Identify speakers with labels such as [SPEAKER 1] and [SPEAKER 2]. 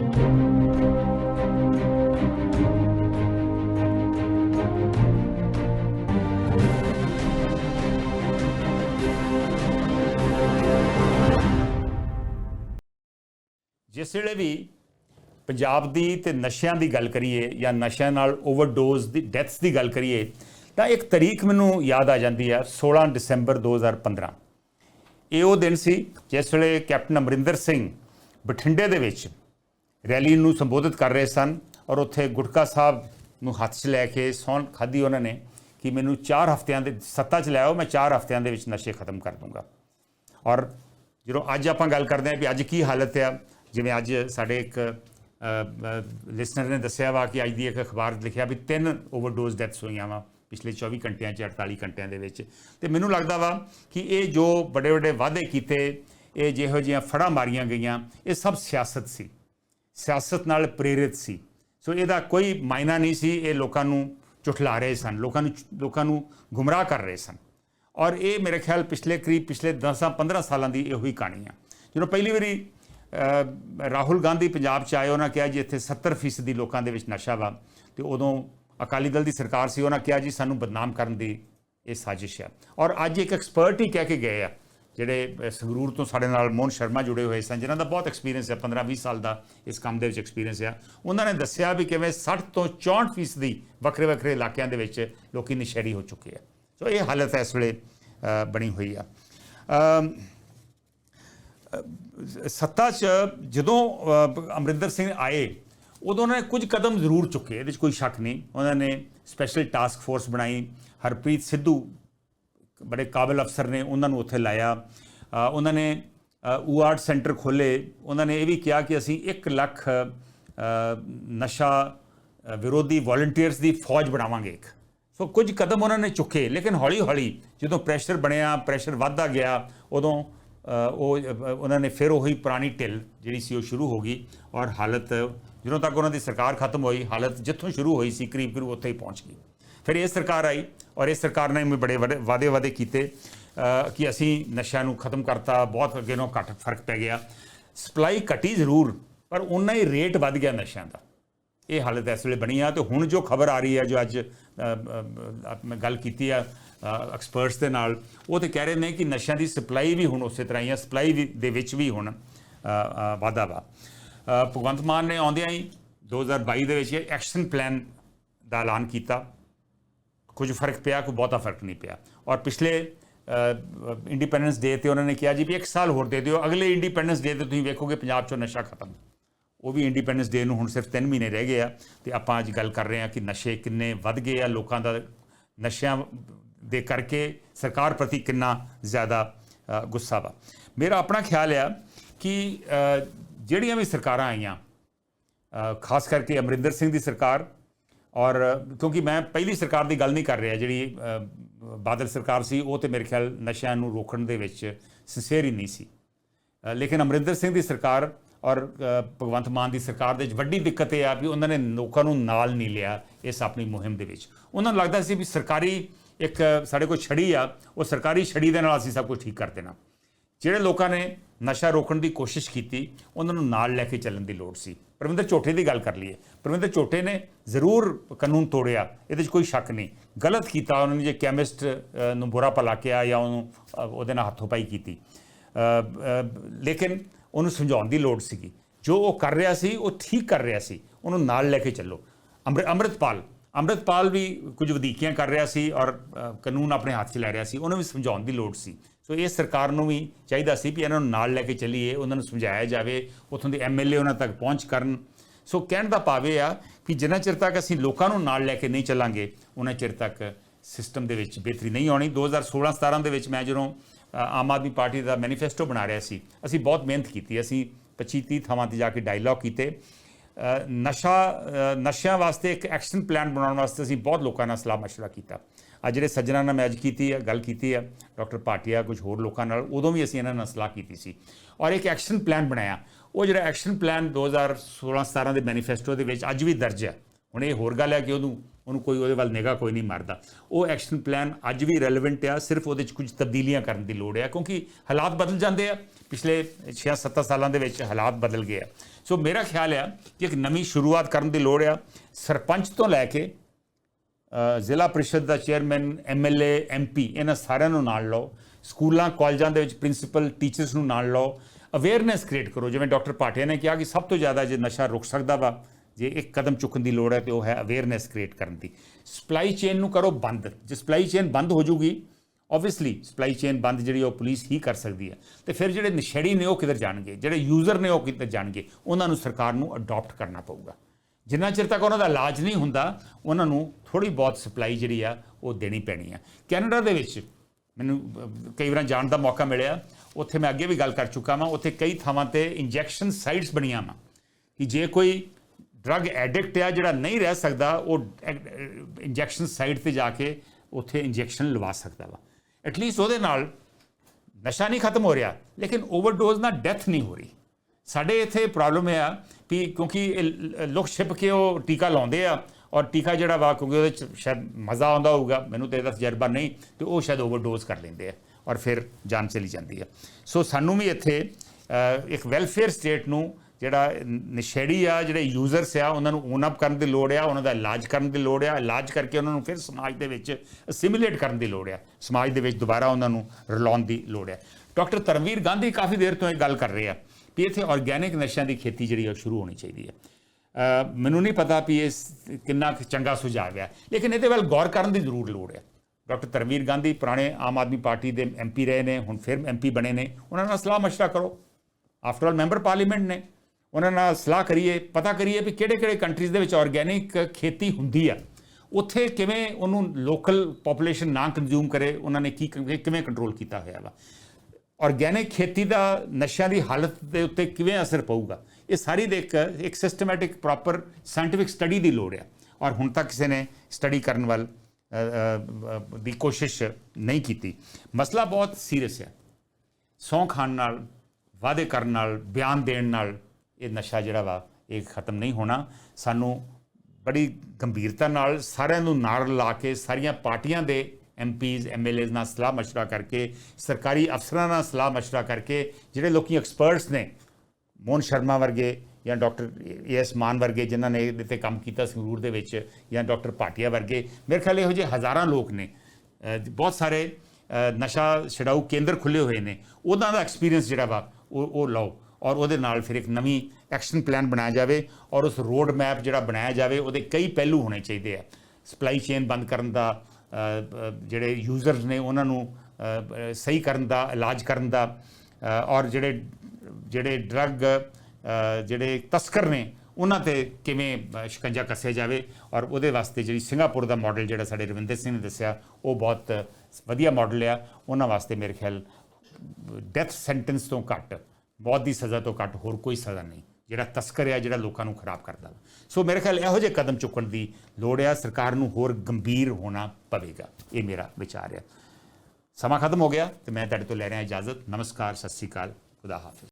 [SPEAKER 1] ਜਿਸ ਵੇਲੇ ਵੀ ਪੰਜਾਬ ਦੀ ਤੇ ਨਸ਼ਿਆਂ ਦੀ ਗੱਲ ਕਰੀਏ ਜਾਂ ਨਸ਼ਿਆਂ ਨਾਲ ਓਵਰਡੋਜ਼ ਦੀ ਡੈਥਸ ਦੀ ਗੱਲ ਕਰੀਏ, ਤਾਂ ਇੱਕ ਤਰੀਕ ਮੈਨੂੰ ਯਾਦ ਆ ਜਾਂਦੀ ਹੈ 16 ਦਸੰਬਰ 2015 ਇਹ ਉਹ ਦਿਨ ਸੀ ਜਿਸ ਵੇਲੇ ਕੈਪਟਨ ਅਮਰਿੰਦਰ ਸਿੰਘ ਬਠਿੰਡੇ ਦੇ ਵਿੱਚ ਰੈਲੀ ਨੂੰ ਸੰਬੋਧਿਤ ਕਰ ਰਹੇ ਸਨ ਔਰ ਉੱਥੇ ਗੁਟਕਾ ਸਾਹਿਬ ਨੂੰ ਹੱਥ 'ਚ ਲੈ ਕੇ ਸੌਣ ਖਾਧੀ ਉਹਨਾਂ ਨੇ ਕਿ ਮੈਨੂੰ 4 ਹਫ਼ਤਿਆਂ ਦੇ ਸੱਤਾ 'ਚ ਲੈ ਆਓ, ਮੈਂ 4 ਹਫ਼ਤਿਆਂ ਦੇ ਵਿੱਚ ਨਸ਼ੇ ਖਤਮ ਕਰ ਦੂੰਗਾ। ਔਰ ਜਦੋਂ ਅੱਜ ਆਪਾਂ ਗੱਲ ਕਰਦੇ ਹਾਂ ਵੀ ਅੱਜ ਕੀ ਹਾਲਤ ਆ, ਜਿਵੇਂ ਅੱਜ ਸਾਡੇ ਇੱਕ ਲਿਸਨਰ ਨੇ ਦੱਸਿਆ ਵਾ ਕਿ ਅੱਜ ਦੀ ਇੱਕ ਅਖਬਾਰ 'ਚ ਲਿਖਿਆ ਵੀ ਤਿੰਨ ਓਵਰਡੋਜ਼ ਡੈਥਸ ਹੋਈਆਂ ਵਾ ਪਿਛਲੇ 24 ਘੰਟਿਆਂ 'ਚ 48 ਘੰਟਿਆਂ ਦੇ ਵਿੱਚ। ਤੇ ਮੈਨੂੰ ਲੱਗਦਾ ਵਾ ਕਿ ਇਹ ਜੋ ਵੱਡੇ ਵੱਡੇ ਵਾਅਦੇ ਕੀਤੇ, ਇਹ ਜਿਹੋ ਜਿਹੀਆਂ ਫੜਾਂ ਮਾਰੀਆਂ ਗਈਆਂ, ਇਹ ਸਭ ਸਿਆਸਤ ਸੀ। ਸਿਆਸਤ ਨਾਲ ਪ੍ਰੇਰਿਤ ਸੀ। ਸੋ ਇਹਦਾ ਕੋਈ ਮਾਇਨਾ ਨਹੀਂ ਸੀ, ਇਹ ਲੋਕਾਂ ਨੂੰ ਝੁਠਲਾ ਰਹੇ ਸਨ, ਲੋਕਾਂ ਨੂੰ ਲੋਕਾਂ ਨੂੰ ਗੁੰਮਰਾਹ ਕਰ ਰਹੇ ਸਨ। ਔਰ ਇਹ ਮੇਰੇ ਖਿਆਲ ਪਿਛਲੇ ਕਰੀਬ ਪਿਛਲੇ 10-15 ਸਾਲਾਂ ਦੀ ਇਹੋ ਹੀ ਕਹਾਣੀ ਆ। ਜਦੋਂ ਪਹਿਲੀ ਵਾਰੀ ਰਾਹੁਲ ਗਾਂਧੀ ਪੰਜਾਬ ਚ ਆਏ, ਉਹਨਾਂ ਕਿਹਾ ਜੀ ਇੱਥੇ 70% ਦੀ ਲੋਕਾਂ ਦੇ ਵਿੱਚ ਨਸ਼ਾ ਵਾ। ਤੇ ਉਦੋਂ ਅਕਾਲੀ ਦਲ ਦੀ ਸਰਕਾਰ ਸੀ, ਉਹਨਾਂ ਕਿਹਾ ਜੀ ਸਾਨੂੰ ਬਦਨਾਮ ਕਰਨ ਦੀ ਇਹ ਸਾਜ਼ਿਸ਼ ਆ। ਔਰ ਅੱਜ ਇੱਕ ਐਕਸਪਰਟ ਹੀ ਕਹਿ ਕੇ ਗਏ ਆ ਜਿਹੜੇ ਸੰਗਰੂਰ ਤੋਂ ਸਾਡੇ ਨਾਲ ਮੋਹਨ ਸ਼ਰਮਾ ਜੁੜੇ ਹੋਏ ਸਨ, ਜਿਨ੍ਹਾਂ ਦਾ ਬਹੁਤ ਐਕਸਪੀਰੀਅੰਸ ਹੈ 15-20 ਸਾਲ ਦਾ ਇਸ ਕੰਮ ਦੇ ਵਿੱਚ ਐਕਸਪੀਰੀਅੰਸ ਆ। ਉਹਨਾਂ ਨੇ ਦੱਸਿਆ ਵੀ ਕਿਵੇਂ 60 ਤੋਂ 64% ਦੀ ਵੱਖਰੇ ਵੱਖਰੇ ਇਲਾਕਿਆਂ ਦੇ ਵਿੱਚ ਲੋਕੀ ਨਸ਼ੇੜੀ ਹੋ ਚੁੱਕੇ ਆ। ਸੋ ਇਹ ਹਾਲਤ ਇਸ ਵੇਲੇ ਬਣੀ ਹੋਈ ਆ। ਸੱਤਾ 'ਚ ਜਦੋਂ ਅਮਰਿੰਦਰ ਸਿੰਘ ਆਏ, ਉਦੋਂ ਉਹਨਾਂ ਨੇ ਕੁਝ ਕਦਮ ਜ਼ਰੂਰ ਚੁੱਕੇ, ਇਹਦੇ 'ਚ ਕੋਈ ਸ਼ੱਕ ਨਹੀਂ। ਉਹਨਾਂ ਨੇ ਸਪੈਸ਼ਲ ਟਾਸਕ ਫੋਰਸ ਬਣਾਈ, ਹਰਪ੍ਰੀਤ ਸਿੱਧੂ ਬੜੇ ਕਾਬਿਲ ਅਫਸਰ ਨੇ ਉਹਨਾਂ ਨੂੰ ਉੱਥੇ ਲਾਇਆ। ਉਹਨਾਂ ਨੇ ਊਆਰਟ ਸੈਂਟਰ ਖੋਲੇ ਉਹਨਾਂ ਨੇ ਇਹ ਵੀ ਕਿਹਾ ਕਿ ਅਸੀਂ 1 ਲੱਖ ਨਸ਼ਾ ਵਿਰੋਧੀ ਵਾਲੰਟੀਅਰਸ ਦੀ ਫੌਜ ਬਣਾਵਾਂਗੇ ਇੱਕ। ਸੋ ਕੁਝ ਕਦਮ ਉਹਨਾਂ ਨੇ ਚੁੱਕੇ, ਲੇਕਿਨ ਹੌਲੀ ਹੌਲੀ ਜਦੋਂ ਪ੍ਰੈਸ਼ਰ ਬਣਿਆ ਪ੍ਰੈਸ਼ਰ ਵੱਧਦਾ ਗਿਆ, ਉਦੋਂ ਉਹ ਉਹਨਾਂ ਨੇ ਫਿਰ ਉਹੀ ਪੁਰਾਣੀ ਢਿੱਲ ਜਿਹੜੀ ਸੀ ਉਹ ਸ਼ੁਰੂ ਹੋ ਗਈ ਔਰ ਹਾਲਤ ਜਦੋਂ ਤੱਕ ਉਹਨਾਂ ਦੀ ਸਰਕਾਰ ਖਤਮ ਹੋਈ, ਹਾਲਤ ਜਿੱਥੋਂ ਸ਼ੁਰੂ ਹੋਈ ਸੀ ਕਰੀਬ ਕਰੀਬ ਉੱਥੇ ਹੀ ਪਹੁੰਚ ਗਈ। ਫਿਰ ਇਹ ਸਰਕਾਰ ਆਈ ਔਰ ਇਹ ਸਰਕਾਰ ਨੇ ਵੀ ਬੜੇ ਵੱਡੇ ਵਾਅਦੇ ਵਾਅਦੇ ਕੀਤੇ ਕਿ ਅਸੀਂ ਨਸ਼ਿਆਂ ਨੂੰ ਖਤਮ ਕਰਤਾ, ਬਹੁਤ ਅੱਗੇ ਨਾਲੋਂ ਘੱਟ ਫ਼ਰਕ ਪੈ ਗਿਆ। ਸਪਲਾਈ ਘਟੀ ਜ਼ਰੂਰ, ਪਰ ਉਨਾ ਹੀ ਰੇਟ ਵੱਧ ਗਿਆ ਨਸ਼ਿਆਂ ਦਾ। ਇਹ ਹਾਲਤ ਇਸ ਵੇਲੇ ਬਣੀ ਆ ਤੇ ਹੁਣ ਜੋ ਖਬਰ ਆ ਰਹੀ ਹੈ, ਜੋ ਅੱਜ ਮੈਂ ਗੱਲ ਕੀਤੀ ਆ ਐਕਸਪਰਟਸ ਦੇ ਨਾਲ, ਉਹ ਤੇ ਕਹਿ ਰਹੇ ਨੇ ਕਿ ਨਸ਼ਿਆਂ ਦੀ ਸਪਲਾਈ ਵੀ ਹੁਣ ਉਸੇ ਤਰ੍ਹਾਂ ਹੀ ਆ, ਸਪਲਾਈ ਵੀ ਦੇ ਵਿੱਚ ਵੀ ਹੁਣ ਵਾਧਾ ਵਾ। ਭਗਵੰਤ ਮਾਨ ਨੇ ਆਉਂਦਿਆਂ ਹੀ 2022 ਦੇ ਵਿੱਚ ਐਕਸ਼ਨ ਪਲਾਨ ਦਾ ਐਲਾਨ ਕੀਤਾ। ਕੁਝ ਫ਼ਰਕ ਪਿਆ, ਕੋਈ ਬਹੁਤਾ ਫ਼ਰਕ ਨਹੀਂ ਪਿਆ। ਔਰ ਪਿਛਲੇ ਇੰਡੀਪੈਂਡੈਂਸ ਡੇ ਤੇ ਉਹਨਾਂ ਨੇ ਕਿਹਾ ਜੀ ਵੀ ਇੱਕ ਸਾਲ ਹੋਰ ਦੇ ਦਿਓ, ਅਗਲੇ ਇੰਡੀਪੈਂਡੈਂਸ ਡੇ ਤੇ ਤੁਸੀਂ ਵੇਖੋਗੇ ਪੰਜਾਬ 'ਚੋਂ ਨਸ਼ਾ ਖਤਮ। ਉਹ ਵੀ ਇੰਡੀਪੈਂਡੈਂਸ ਡੇ ਨੂੰ ਹੁਣ ਸਿਰਫ 3 ਮਹੀਨੇ ਰਹਿ ਗਏ ਆ ਤੇ ਆਪਾਂ ਅੱਜ ਗੱਲ ਕਰ ਰਹੇ ਹਾਂ ਕਿ ਨਸ਼ੇ ਕਿੰਨੇ ਵੱਧ ਗਏ ਆ, ਲੋਕਾਂ ਦਾ ਨਸ਼ਿਆਂ ਦੇ ਕਰਕੇ ਸਰਕਾਰ ਪ੍ਰਤੀ ਕਿੰਨਾ ਜ਼ਿਆਦਾ ਗੁੱਸਾ ਵਾ। ਮੇਰਾ ਆਪਣਾ ਖਿਆਲ ਆ ਕਿ ਜਿਹੜੀਆਂ ਵੀ ਸਰਕਾਰਾਂ ਆਈਆਂ ਖਾਸ ਕਰਕੇ ਅਮਰਿੰਦਰ ਸਿੰਘ ਦੀ ਸਰਕਾਰ ਔਰ ਕਿਉਂਕਿ ਮੈਂ ਪਹਿਲੀ ਸਰਕਾਰ ਦੀ ਗੱਲ ਨਹੀਂ ਕਰ ਰਿਹਾ, ਜਿਹੜੀ ਬਾਦਲ ਸਰਕਾਰ ਸੀ, ਉਹ ਤੇ ਮੇਰੇ ਖਿਆਲ ਨਸ਼ਿਆਂ ਨੂੰ ਰੋਕਣ ਦੇ ਵਿੱਚ ਸਿੰਸੀਅਰ ਹੀ ਨਹੀਂ ਸੀ। ਲੇਕਿਨ ਅਮਰਿੰਦਰ ਸਿੰਘ ਦੀ ਸਰਕਾਰ ਔਰ ਭਗਵੰਤ ਮਾਨ ਦੀ ਸਰਕਾਰ ਦੇ ਵਿੱਚ ਵੱਡੀ ਦਿੱਕਤ ਇਹ ਆ ਵੀ ਉਹਨਾਂ ਨੇ ਲੋਕਾਂ ਨੂੰ ਨਾਲ ਨਹੀਂ ਲਿਆ ਇਸ ਆਪਣੀ ਮੁਹਿੰਮ ਦੇ ਵਿੱਚ। ਉਹਨਾਂ ਨੂੰ ਲੱਗਦਾ ਸੀ ਵੀ ਸਰਕਾਰੀ ਇੱਕ ਸਾਡੇ ਕੋਲ ਛੜੀ ਆ, ਉਹ ਸਰਕਾਰੀ ਛੜੀ ਦੇ ਨਾਲ ਅਸੀਂ ਸਭ ਕੁਝ ਠੀਕ ਕਰ ਦੇਣਾ। ਜਿਹੜੇ ਲੋਕਾਂ ਨੇ ਨਸ਼ਾ ਰੋਕਣ ਦੀ ਕੋਸ਼ਿਸ਼ ਕੀਤੀ, ਉਹਨਾਂ ਨੂੰ ਨਾਲ ਲੈ ਕੇ ਚੱਲਣ ਦੀ ਲੋੜ ਸੀ। ਪਰਵਿੰਦਰ ਝੋਟੇ ਦੀ ਗੱਲ ਕਰ ਲਈਏ। ਪਰਮਿੰਦਰ ਝੋਟੇ ਨੇ ਜ਼ਰੂਰ ਕਾਨੂੰਨ ਤੋੜਿਆ, ਇਹਦੇ 'ਚ ਕੋਈ ਸ਼ੱਕ ਨਹੀਂ। ਗਲਤ ਕੀਤਾ, ਉਹਨਾਂ ਨੇ ਜੇ ਕੈਮਿਸਟ ਨੂੰ ਬੁਰਾ ਭਲਾ ਕਿਹਾ ਜਾਂ ਉਹਨੂੰ ਉਹਦੇ ਨਾਲ ਹੱਥੋਂ ਪਾਈ ਕੀਤੀ। ਲੇਕਿਨ ਉਹਨੂੰ ਸਮਝਾਉਣ ਦੀ ਲੋੜ ਸੀਗੀ। ਜੋ ਉਹ ਕਰ ਰਿਹਾ ਸੀ, ਉਹ ਠੀਕ ਕਰ ਰਿਹਾ ਸੀ। ਉਹਨੂੰ ਨਾਲ ਲੈ ਕੇ ਚੱਲੋ। ਅੰਮ੍ਰਿ- ਅੰਮ੍ਰਿਤਪਾਲ ਅੰਮ੍ਰਿਤਪਾਲ ਵੀ ਕੁਝ ਵਧੀਕੀਆਂ ਕਰ ਰਿਹਾ ਸੀ ਔਰ ਕਾਨੂੰਨ ਆਪਣੇ ਹੱਥ 'ਚ ਲੈ ਰਿਹਾ ਸੀ। ਉਹਨੂੰ ਵੀ ਸਮਝਾਉਣ ਦੀ ਲੋੜ ਸੀ। ਸੋ ਇਹ ਸਰਕਾਰ ਨੂੰ ਵੀ ਚਾਹੀਦਾ ਸੀ ਵੀ ਇਹਨਾਂ ਨੂੰ ਨਾਲ ਲੈ ਕੇ ਚੱਲੀਏ, ਉਹਨਾਂ ਨੂੰ ਸਮਝਾਇਆ ਜਾਵੇ, ਉਥੋਂ ਦੇ ਐਮਐਲਏ ਉਹਨਾਂ ਤੱਕ ਪਹੁੰਚ ਕਰਨ। ਸੋ ਕਹਿਣ ਦਾ ਭਾਵੇਂ ਆ ਕਿ ਜਿੰਨਾ ਚਿਰ ਤੱਕ ਅਸੀਂ ਲੋਕਾਂ ਨੂੰ ਨਾਲ ਲੈ ਕੇ ਨਹੀਂ ਚੱਲਾਂਗੇ, ਉਹਨਾਂ ਚਿਰ ਤੱਕ ਸਿਸਟਮ ਦੇ ਵਿੱਚ ਬਿਹਤਰੀ ਨਹੀਂ ਆਉਣੀ। 2016-17 ਦੇ ਵਿੱਚ ਮੈਂ ਜਦੋਂ ਆਮ ਆਦਮੀ ਪਾਰਟੀ ਦਾ ਮੈਨੀਫੈਸਟੋ ਬਣਾ ਰਿਹਾ ਸੀ, ਅਸੀਂ ਬਹੁਤ ਮਿਹਨਤ ਕੀਤੀ। ਅਸੀਂ 25-30 ਥਾਵਾਂ ਤੇ ਜਾ ਕੇ ਡਾਇਲੌਗ ਕੀਤੇ। ਨਸ਼ਾ ਨਸ਼ਿਆਂ ਵਾਸਤੇ ਇੱਕ ਐਕਸ਼ਨ ਪਲਾਨ ਬਣਾਉਣ ਵਾਸਤੇ ਅਸੀਂ ਬਹੁਤ ਲੋਕਾਂ ਨਾਲ ਸਲਾਹ ਮਸ਼ਵਰਾ ਕੀਤਾ। ਅੱਜ ਜਿਹੜੇ ਸੱਜਣਾ ਨਾਲ ਮੈਂ ਅੱਜ ਕੀਤੀ ਹੈ ਗੱਲ ਕੀਤੀ ਹੈ ਡਾਕਟਰ ਭਾਟੀਆ ਕੁਝ ਹੋਰ ਲੋਕਾਂ ਨਾਲ, ਉਦੋਂ ਵੀ ਅਸੀਂ ਇਹਨਾਂ ਨਾਲ ਸਲਾਹ ਕੀਤੀ ਸੀ। ਔਰ ਇੱਕ ਐਕਸ਼ਨ ਪਲਾਨ ਬਣਾਇਆ। ਉਹ ਜਿਹੜਾ ਐਕਸ਼ਨ ਪਲਾਨ 2016-17 ਦੇ ਮੈਨੀਫੈਸਟੋ ਦੇ ਵਿੱਚ ਅੱਜ ਵੀ ਦਰਜ ਹੈ ਹੁਣ ਇਹ ਹੋਰ ਗੱਲ ਹੈ ਕਿ ਉਹਨੂੰ ਉਹਨੂੰ ਕੋਈ ਉਹਦੇ ਵੱਲ ਨਿਗਾਹ ਕੋਈ ਨਹੀਂ ਮਾਰਦਾ। ਉਹ ਐਕਸ਼ਨ ਪਲਾਨ ਅੱਜ ਵੀ ਰੈਲੇਵੈਂਟ ਆ, ਸਿਰਫ ਉਹਦੇ 'ਚ ਕੁਝ ਤਬਦੀਲੀਆਂ ਕਰਨ ਦੀ ਲੋੜ ਹੈ ਕਿਉਂਕਿ ਹਾਲਾਤ ਬਦਲ ਜਾਂਦੇ ਆ। ਪਿਛਲੇ 6-7 ਸਾਲਾਂ ਦੇ ਵਿੱਚ ਹਾਲਾਤ ਬਦਲ ਗਏ ਆ। ਸੋ ਮੇਰਾ ਖਿਆਲ ਆ ਕਿ ਇੱਕ ਨਵੀਂ ਸ਼ੁਰੂਆਤ ਕਰਨ ਦੀ ਲੋੜ ਆ। ਸਰਪੰਚ ਤੋਂ ਲੈ ਕੇ ਜ਼ਿਲ੍ਹਾ ਪ੍ਰੀਸ਼ਦ ਦਾ ਚੇਅਰਮੈਨ ਐਮਐਲਏ ਐਮਪੀ ਇਹਨਾਂ ਸਾਰਿਆਂ ਨੂੰ ਨਾਲ ਲਓ। ਸਕੂਲਾਂ, ਕਾਲਜਾਂ ਦੇ ਵਿੱਚ ਪ੍ਰਿੰਸੀਪਲ, ਟੀਚਰਸ ਨੂੰ ਨਾਲ ਲਓ। ਅਵੇਅਰਨੈਸ ਕ੍ਰੀਏਟ ਕਰੋ। ਜਿਵੇਂ ਡਾਕਟਰ ਪਾਟਿਆ ਨੇ ਕਿਹਾ ਕਿ ਸਭ ਤੋਂ ਜ਼ਿਆਦਾ ਜੇ ਨਸ਼ਾ ਰੁਕ ਸਕਦਾ ਵਾ, ਜੇ ਇੱਕ ਕਦਮ ਚੁੱਕਣ ਦੀ ਲੋੜ ਹੈ ਤੇ ਉਹ ਹੈ ਅਵੇਅਰਨੈਸ ਕ੍ਰੀਏਟ ਕਰਨ ਦੀ। ਸਪਲਾਈ ਚੇਨ ਨੂੰ ਕਰੋ ਬੰਦ। ਜੇ ਸਪਲਾਈ ਚੇਨ ਬੰਦ ਹੋ ਜੂਗੀ ਆਬਵੀਅਸਲੀ ਸਪਲਾਈ ਚੇਨ ਬੰਦ ਜਿਹੜੀ ਉਹ ਪੁਲਿਸ ਹੀ ਕਰ ਸਕਦੀ ਹੈ ਤੇ ਫਿਰ ਜਿਹੜੇ ਨਸ਼ੇੜੀ ਨੇ ਉਹ ਕਿੱਧਰ ਜਾਣਗੇ? ਜਿਹੜੇ ਯੂਜ਼ਰ ਨੇ ਉਹ ਕਿੱਧਰ ਜਾਣਗੇ? ਉਹਨਾਂ ਨੂੰ ਸਰਕਾਰ ਨੂੰ ਅਡਾਪਟ ਕਰਨਾ ਪਊਗਾ। ਜਿੰਨਾ ਚਿਰ ਤੱਕ ਉਹਨਾਂ ਦਾ ਇਲਾਜ ਨਹੀਂ ਹੁੰਦਾ, ਉਹਨਾਂ ਨੂੰ ਥੋੜੀ ਬਹੁਤ ਸਪਲਾਈ ਜਿਹੜੀ ਆ, ਉਹ ਦੇਣੀ ਪੈਣੀ ਆ। ਕੈਨੇਡਾ ਦੇ ਵਿੱਚ ਮੈਨੂੰ ਕਈ ਵਾਰ ਜਾਣ ਦਾ ਮੌਕਾ ਮਿਲਿਆ। ਉੱਥੇ ਮੈਂ ਅੱਗੇ ਵੀ ਗੱਲ ਕਰ ਚੁੱਕਾ ਵਾਂ। ਉੱਥੇ ਕਈ ਥਾਵਾਂ ਤੇ ਇੰਜੈਕਸ਼ਨ ਸਾਈਟਸ ਬਣੀਆਂ ਵਾਂ ਕਿ ਜੇ ਕੋਈ ਡਰੱਗ ਐਡਿਕਟ ਆ ਜਿਹੜਾ ਨਹੀਂ ਰਹਿ ਸਕਦਾ, ਉਹ ਇੰਜੈਕਸ਼ਨ ਸਾਈਟ ਤੇ ਜਾ ਕੇ ਉੱਥੇ ਇੰਜੈਕਸ਼ਨ ਲਵਾ ਸਕਦਾ ਵਾ। ਐਟਲੀਸਟ ਉਹਦੇ ਨਾਲ ਨਸ਼ਾ ਨਹੀਂ ਖਤਮ ਹੋ ਰਿਹਾ, ਲੇਕਿਨ ਓਵਰਡੋਜ਼ ਨਾਲ ਡੈਥ ਨਹੀਂ ਹੋ ਰਹੀ। ਸਾਡੇ ਇੱਥੇ ਪ੍ਰੋਬਲਮ ਇਹ ਆ ਵੀ ਕਿਉਂਕਿ ਇਹ ਲੋਕ ਛਿਪ ਕੇ ਉਹ ਟੀਕਾ ਲਾਉਂਦੇ ਆ ਔਰ ਟੀਕਾ ਜਿਹੜਾ ਵਾ ਕਿਉਂਕਿ ਉਹਦੇ ਚ ਸ਼ਾਇਦ ਮਜ਼ਾ ਆਉਂਦਾ ਹੋਊਗਾ, ਮੈਨੂੰ ਤੇ ਇਹਦਾ ਤਜਰਬਾ ਨਹੀਂ, ਤੇ ਉਹ ਸ਼ਾਇਦ ਓਵਰਡੋਜ਼ ਕਰ ਲੈਂਦੇ ਆ ਔਰ ਫਿਰ ਜਾਨ ਚਲੀ ਜਾਂਦੀ ਆ। ਸੋ ਸਾਨੂੰ ਵੀ ਇੱਥੇ ਇੱਕ ਵੈਲਫੇਅਰ ਸਟੇਟ ਨੂੰ ਜਿਹੜਾ ਨਸ਼ੇੜੀ ਆ, ਜਿਹੜੇ ਯੂਜ਼ਰਸ ਆ, ਉਹਨਾਂ ਨੂੰ ਓਨ ਅਪ ਕਰਨ ਦੀ ਲੋੜ ਆ, ਉਹਨਾਂ ਦਾ ਇਲਾਜ ਕਰਨ ਦੀ ਲੋੜ ਆ। ਇਲਾਜ ਕਰਕੇ ਉਹਨਾਂ ਨੂੰ ਫਿਰ ਸਮਾਜ ਦੇ ਵਿੱਚ ਅਸਿਮੀਲੇਟ ਕਰਨ ਦੀ ਲੋੜ ਆ। ਸਮਾਜ ਦੇ ਵਿੱਚ ਦੁਬਾਰਾ ਉਹਨਾਂ ਨੂੰ ਰਲਾਉਣ ਦੀ ਲੋੜ ਆ। ਡਾਕਟਰ ਧਰਮਵੀਰ ਗਾਂਧੀ ਕਾਫੀ ਦੇਰ ਤੋਂ ਇਹ ਗੱਲ ਕਰ ਰਹੇ ਆ ਵੀ ਇੱਥੇ ਆਰਗੈਨਿਕ ਨਸ਼ਿਆਂ ਦੀ ਖੇਤੀ ਜਿਹੜੀ ਆ, ਉਹ ਸ਼ੁਰੂ ਹੋਣੀ ਚਾਹੀਦੀ ਹੈ ਮੈਨੂੰ ਨਹੀਂ ਪਤਾ ਵੀ ਇਹ ਕਿੰਨਾ ਕੁ ਚੰਗਾ ਸੁਝਾਅ ਹੈ ਲੇਕਿਨ ਇਹਦੇ ਵੱਲ ਗੌਰ ਕਰਨ ਦੀ ਜ਼ਰੂਰ ਲੋੜ ਹੈ ਡਾਕਟਰ ਧਰਮਵੀਰ ਗਾਂਧੀ ਪੁਰਾਣੇ ਆਮ ਆਦਮੀ ਪਾਰਟੀ ਦੇ ਐਮਪੀ ਰਹੇ ਨੇ, ਹੁਣ ਫਿਰ ਐਮਪੀ ਬਣੇ ਨੇ। ਉਹਨਾਂ ਨਾਲ ਸਲਾਹ ਮਸ਼ਵਰਾ ਕਰੋ। ਆਫਟਰ ਆਲ ਮੈਂਬਰ ਪਾਰਲੀਮੈਂਟ ਨੇ। ਉਹਨਾਂ ਨਾਲ ਸਲਾਹ ਕਰੀਏ, ਪਤਾ ਕਰੀਏ ਵੀ ਕਿਹੜੇ ਕਿਹੜੇ ਕੰਟਰੀਜ਼ ਦੇ ਵਿੱਚ ਆਰਗੈਨਿਕ ਖੇਤੀ ਹੁੰਦੀ ਆ। ਉੱਥੇ ਕਿਵੇਂ ਉਹਨੂੰ ਲੋਕਲ ਪੋਪੂਲੇਸ਼ਨ ਨਾ ਕੰਜ਼ਿਊਮ ਕਰੇ, ਉਹਨਾਂ ਨੇ ਕੀ ਕਿਵੇਂ ਕੰਟਰੋਲ ਕੀਤਾ ਹੋਇਆ ਵਾ। ਆਰਗੈਨਿਕ ਖੇਤੀ ਦਾ ਨਸ਼ਿਆਂ ਦੀ ਹਾਲਤ ਦੇ ਉੱਤੇ ਕਿਵੇਂ ਅਸਰ ਪਊਗਾ? ਇਹ ਸਾਰੀ ਦੇ ਇੱਕ ਇੱਕ ਸਿਸਟਮੈਟਿਕ ਪ੍ਰੋਪਰ ਸਾਇੰਟਿਫਿਕ ਸਟੱਡੀ ਦੀ ਲੋੜ ਆ। ਔਰ ਹੁਣ ਤੱਕ ਕਿਸੇ ਨੇ ਸਟੱਡੀ ਕਰਨ ਵੱਲ ਦੀ ਕੋਸ਼ਿਸ਼ ਨਹੀਂ ਕੀਤੀ। ਮਸਲਾ ਬਹੁਤ ਸੀਰੀਅਸ ਹੈ ਸੌਂ ਖਾਣ ਨਾਲ, ਵਾਅਦੇ ਕਰਨ ਨਾਲ, ਬਿਆਨ ਦੇਣ ਨਾਲ ਇਹ ਨਸ਼ਾ ਜਿਹੜਾ ਵਾ, ਇਹ ਖਤਮ ਨਹੀਂ ਹੋਣਾ। ਸਾਨੂੰ ਬੜੀ ਗੰਭੀਰਤਾ ਨਾਲ ਸਾਰਿਆਂ ਨੂੰ ਨਾਲ ਲਾ ਕੇ ਸਾਰੀਆਂ ਪਾਰਟੀਆਂ ਦੇ ਐਮਪੀਜ਼ ਐਮਐਲਏਜ਼ ਨਾਲ ਸਲਾਹ ਮਸ਼ਵਰਾ ਕਰਕੇ, ਸਰਕਾਰੀ ਅਫਸਰਾਂ ਨਾਲ ਸਲਾਹ ਮਸ਼ਵਰਾ ਕਰਕੇ, ਜਿਹੜੇ ਲੋਕੀ ਐਕਸਪਰਟਸ ਨੇ, ਮੋਹਨ ਸ਼ਰਮਾ ਵਰਗੇ ਜਾਂ ਡਾਕਟਰ ਏਐਸ ਮਾਨ ਵਰਗੇ, ਜਿਨ੍ਹਾਂ ਨੇ ਇਹਦੇ ਤੇ ਕੰਮ ਕੀਤਾ ਸੰਗਰੂਰ ਦੇ ਵਿੱਚ, ਜਾਂ ਡਾਕਟਰ ਭਾਟੀਆ ਵਰਗੇ, ਮੇਰੇ ਖਿਆਲ ਇਹੋ ਜਿਹੇ ਹਜ਼ਾਰਾਂ ਲੋਕ ਨੇ। ਬਹੁਤ ਸਾਰੇ ਨਸ਼ਾ ਛਡਾਊ ਕੇਂਦਰ ਖੁੱਲੇ ਹੋਏ ਨੇ। ਉਹਨਾਂ ਦਾ ਐਕਸਪੀਰੀਅੰਸ ਜਿਹੜਾ ਵਾ, ਉਹ ਉਹ ਲਓ। ਔਰ ਉਹਦੇ ਨਾਲ ਫਿਰ ਇੱਕ ਨਵੀਂ ਐਕਸ਼ਨ ਪਲਾਨ ਬਣਾਇਆ ਜਾਵੇ ਔਰ ਉਸ ਰੋਡ ਮੈਪ ਜਿਹੜਾ ਬਣਾਇਆ ਜਾਵੇ, ਉਹਦੇ ਕਈ ਪਹਿਲੂ ਹੋਣੇ ਚਾਹੀਦੇ ਆ। ਸਪਲਾਈ ਚੇਨ ਬੰਦ ਕਰਨ ਦਾ ਜਿਹੜੇ ਯੂਜ਼ਰਸ ਨੇ ਉਹਨਾਂ ਨੂੰ ਸਹੀ ਕਰਨ ਦਾ, ਇਲਾਜ ਕਰਨ ਦਾ ਔਰ ਜਿਹੜੇ ਜਿਹੜੇ ਡਰੱਗ ਜਿਹੜੇ ਤਸਕਰ ਨੇ, ਉਹਨਾਂ ਤੇ ਕਿਵੇਂ ਸ਼ਿਕੰਜਾ ਕੱਸਿਆ ਜਾਵੇ ਔਰ ਉਹਦੇ ਵਾਸਤੇ ਜਿਹੜੀ ਸਿੰਗਾਪੁਰ ਦਾ ਮਾਡਲ ਜਿਹੜਾ ਸਾਡੇ ਰਵਿੰਦਰ ਸਿੰਘ ਨੇ ਦੱਸਿਆ, ਉਹ ਬਹੁਤ ਵਧੀਆ ਮਾਡਲ ਆ। ਉਹਨਾਂ ਵਾਸਤੇ ਮੇਰੇ ਖਿਆਲ ਡੈਥ ਸੈਂਟੈਂਸ ਤੋਂ ਘੱਟ ਬਹੁਤ ਦੀ ਸਜ਼ਾ ਤੋਂ ਘੱਟ ਹੋਰ ਕੋਈ ਸਜ਼ਾ ਨਹੀਂ, ਜਿਹੜਾ ਤਸਕਰ ਆ ਜਿਹੜਾ ਲੋਕਾਂ ਨੂੰ ਖਰਾਬ ਕਰਦਾ ਵਾ। ਸੋ ਮੇਰੇ ਖਿਆਲ ਇਹੋ ਜਿਹੇ ਕਦਮ ਚੁੱਕਣ ਦੀ ਲੋੜ ਆ, ਸਰਕਾਰ ਨੂੰ ਹੋਰ ਗੰਭੀਰ ਹੋਣਾ ਪਵੇਗਾ। ਇਹ ਮੇਰਾ ਵਿਚਾਰ ਆ। ਸਮਾਂ ਖਤਮ ਹੋ ਗਿਆ ਤੇ ਮੈਂ ਤੁਹਾਡੇ ਤੋਂ ਲੈ ਰਿਹਾ ਇਜਾਜ਼ਤ। ਨਮਸਕਾਰ, ਸਤਿ ਸ਼੍ਰੀ ਅਕਾਲ। ਖੁਦਾ ਹਾਫਿਜ਼।